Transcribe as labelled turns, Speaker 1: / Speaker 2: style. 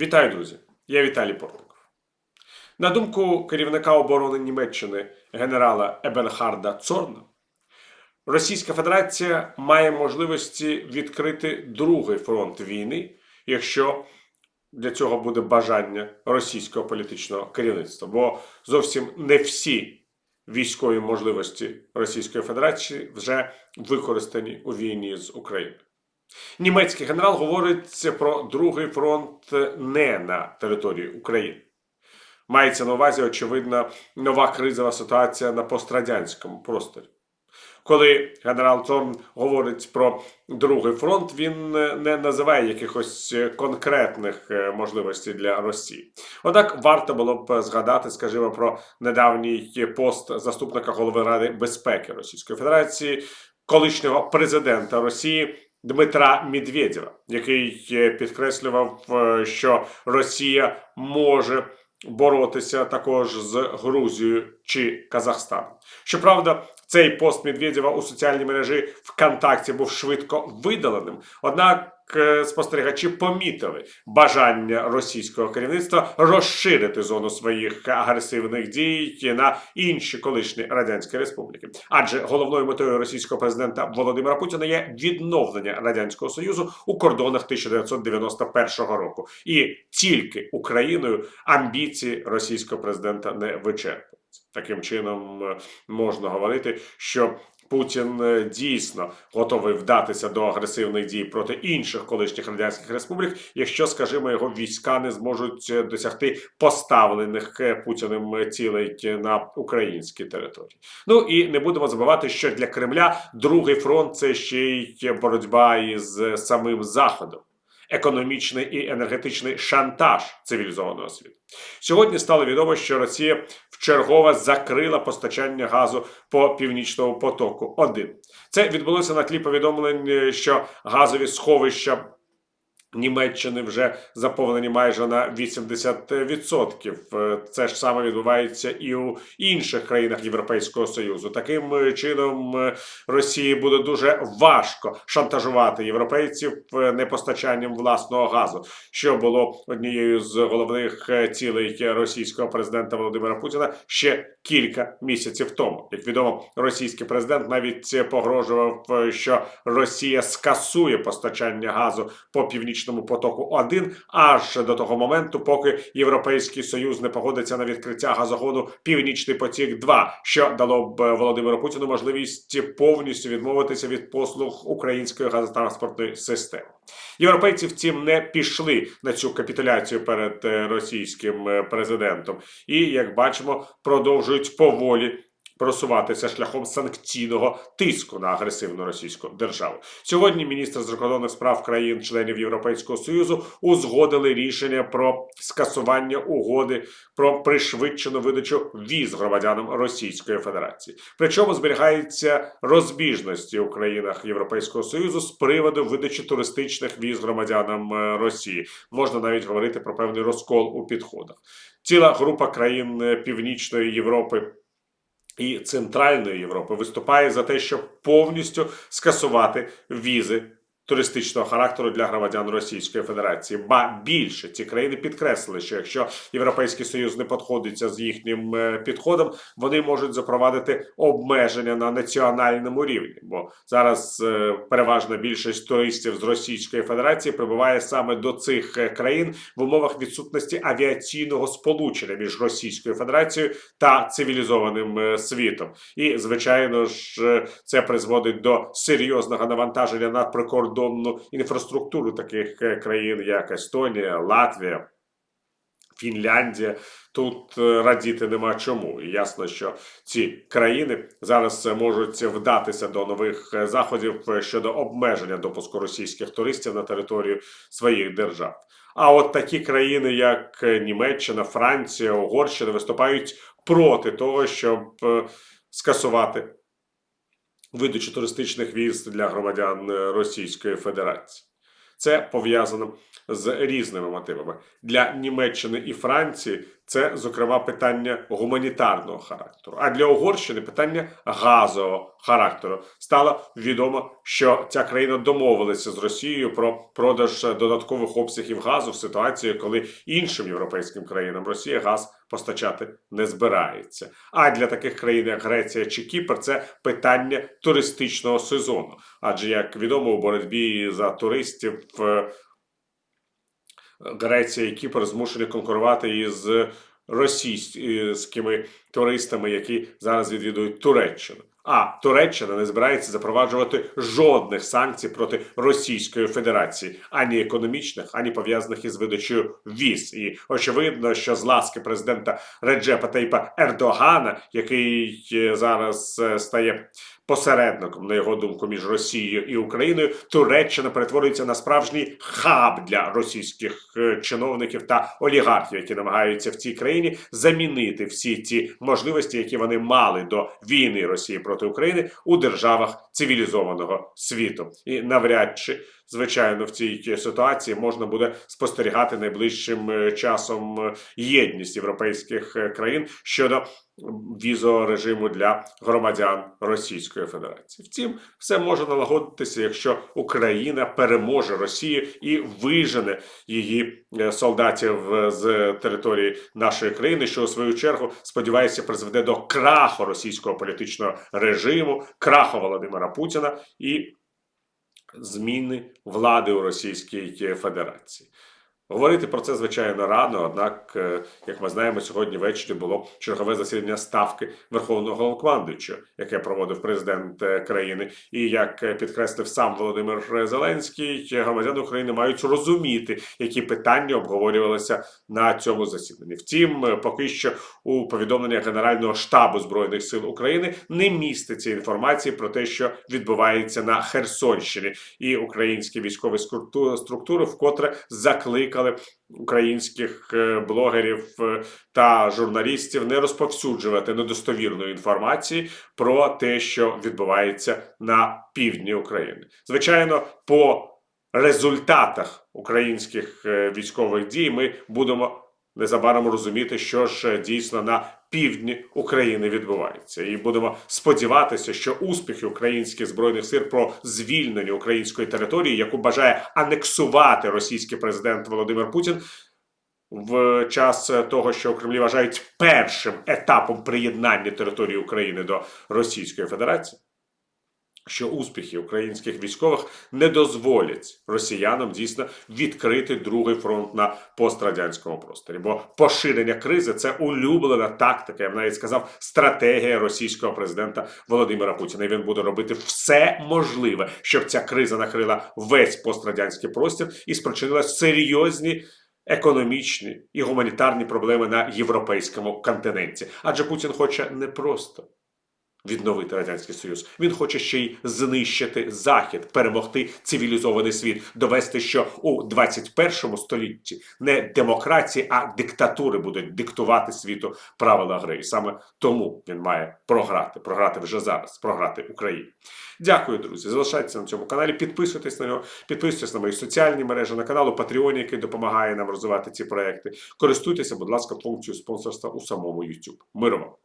Speaker 1: Вітаю, друзі! Я Віталій Портников. На думку керівника оборони Німеччини генерала Ебенхарда Цорна, Російська Федерація має можливості відкрити другий фронт війни, якщо для цього буде бажання російського політичного керівництва. Бо зовсім не всі військові можливості Російської Федерації вже використані у війні з Україною. Німецький генерал говорить про другий фронт не на території України. Мається на увазі, очевидно, нова кризова ситуація на пострадянському просторі. Коли генерал Цорн говорить про другий фронт, він не називає якихось конкретних е, можливостей для Росії. Однак варто було б згадати, скажімо, про недавній пост заступника голови Ради безпеки Російської Федерації, колишнього президента Росії. Дмитра Медведєва, який е, підкреслював, е, що Росія може боротися також з Грузією чи Казахстаном. Щоправда, цей пост Медведєва у соціальній мережі ВКонтакті був швидко видаленим. Однак спостерігачі помітили бажання російського керівництва розширити зону своїх агресивних дій на інші колишні радянські республіки. Адже головною метою російського президента Володимира Путіна є відновлення радянського союзу у кордонах 1991 року, і тільки Україною амбіції російського президента не вичерпуються. Таким чином е, можна говорити, що Путін е, дійсно готовий вдатися до агресивних дій проти інших колишніх радянських республік, якщо, скажімо, його війська не зможуть е, досягти поставлених Путіним цілей на українській території. Ну і не будемо забувати, що для Кремля другий фронт це ще й боротьба із самим Заходом. Економічний і енергетичний шантаж цивілізованого світу сьогодні стало відомо, що Росія вчергове закрила постачання газу по північному потоку. 1 це відбулося на тлі повідомлень, що газові сховища Німеччини вже заповнені майже на 80%. Е, Це ж саме відбувається і у інших країнах Європейського Союзу. Таким е, чином е, Росії буде дуже важко шантажувати європейців непостачанням власного газу, що було однією з головних цілей російського президента Володимира Путіна ще кілька місяців тому. Як відомо, російський президент навіть погрожував, що Росія скасує постачання газу по північному північному потоку 1 аж до того моменту, поки Європейський Союз не погодиться на відкриття газогону Північний потік, 2 що дало б Володимиру Путіну можливість повністю відмовитися від послуг української газотранспортної системи. Європейці втім не пішли на цю капітуляцію перед е, російським е, президентом, і як бачимо, продовжують поволі просуватися шляхом санкційного тиску на агресивну російську державу. Сьогодні міністр закордонних справ країн-членів Європейського союзу узгодили рішення про скасування угоди про пришвидшену видачу віз громадянам Російської Федерації. Причому зберігаються розбіжності у країнах Європейського союзу з приводу видачі туристичних віз громадянам е, Росії. Можна навіть говорити про певний розкол у підходах. Ціла група країн е, Північної Європи і Центральної Європи виступає за те, щоб повністю скасувати візи туристичного характеру для громадян Російської Федерації. Ба більше ці країни підкреслили, що якщо Європейський Союз не підходиться з їхнім е, підходом, вони можуть запровадити обмеження на національному рівні. Бо зараз е, переважна більшість туристів з Російської Федерації прибуває саме до цих е, країн в умовах відсутності авіаційного сполучення між Російською Федерацією та цивілізованим світом. І звичайно ж, це призводить до серйозного навантаження на прикордонну прикордонну інфраструктуру таких е, країн, як Естонія, Латвія. Фінляндія тут е, радіти нема чому. І ясно, що ці країни зараз можуть вдатися до нових е, заходів щодо обмеження допуску російських туристів на територію своїх держав. А от такі країни, як Німеччина, Франція, Угорщина, виступають проти того, щоб скасувати видачу туристичних віз для громадян е, Російської Федерації. Це пов'язано з різними мотивами. Для Німеччини і Франції це, зокрема, питання гуманітарного характеру. А для Угорщини питання газового характеру. Стало відомо, що ця країна домовилася з Росією про продаж додаткових обсягів газу в ситуації, коли іншим європейським країнам Росія газ постачати не збирається. А для таких країн, як Греція чи Кіпр, це питання туристичного сезону. Адже, як відомо, у боротьбі за туристів е, Греція і Кіпр змушені конкурувати із російськими туристами, які зараз відвідують Туреччину. А Туреччина не збирається запроваджувати жодних санкцій проти Російської Федерації, ані економічних, ані пов'язаних із видачею віз. І очевидно, що з ласки президента Реджепа Тейпа Ердогана, який е, зараз е, стає посередником, на його думку, між Росією і Україною, Туреччина перетворюється на справжній хаб для російських е, чиновників та олігархів, які намагаються в цій країні замінити всі ці можливості, які вони мали до війни Росії проти України у державах цивілізованого світу, і навряд чи. Звичайно, в цій ситуації можна буде спостерігати найближчим е, часом е, єдність європейських е, країн щодо візового режиму для громадян Російської Федерації. Втім, все може налагодитися, якщо Україна переможе Росію і вижене її солдатів з території нашої країни, що у свою чергу сподівається призведе до краху російського політичного режиму, краху Володимира Путіна і зміни влади у Російській Федерації. Говорити про це звичайно рано, однак, е, як ми знаємо, сьогодні ввечері було чергове засідання ставки Верховного Головнокомандуючого, яке проводив президент е, країни. І як е, підкреслив сам Володимир Зеленський, громадяни України мають розуміти, які питання обговорювалися на цьому засіданні. Втім, поки що у повідомленнях Генерального штабу збройних сил України не міститься інформації про те, що відбувається на Херсонщині, і українські військові структури вкотре закликали українських е, блогерів е, та журналістів не розповсюджувати недостовірної інформації про те, що відбувається на півдні України. Звичайно, по результатах українських е, військових дій ми будемо незабаром розуміти, що ж е, дійсно на півдні України відбувається, і будемо сподіватися, що успіхи українських збройних сил про звільнення української території, яку бажає анексувати російський президент Володимир Путін. В час того, що Кремлі вважають першим етапом приєднання території України до Російської Федерації, що успіхи українських військових не дозволять росіянам дійсно відкрити другий фронт на пострадянському просторі. Бо поширення кризи це улюблена тактика, я б навіть сказав, стратегія російського президента Володимира Путіна. І він буде робити все можливе, щоб ця криза накрила весь пострадянський простір і спричинила серйозні. Економічні і гуманітарні проблеми на європейському континенті, адже Путін хоче не просто відновити радянський союз. Він хоче ще й знищити захід, перемогти цивілізований світ, довести, що у 21 столітті не демократії, а диктатури будуть диктувати світу правила гри. І саме тому він має програти, програти вже зараз, програти Україні. Дякую, друзі. Залишайтеся на цьому каналі, підписуйтесь на нього, підписуйтесь на мої соціальні мережі, на канал у Patreon, який допомагає нам розвивати ці проекти. Користуйтеся, будь ласка, функцією спонсорства у самому YouTube. Миру вам!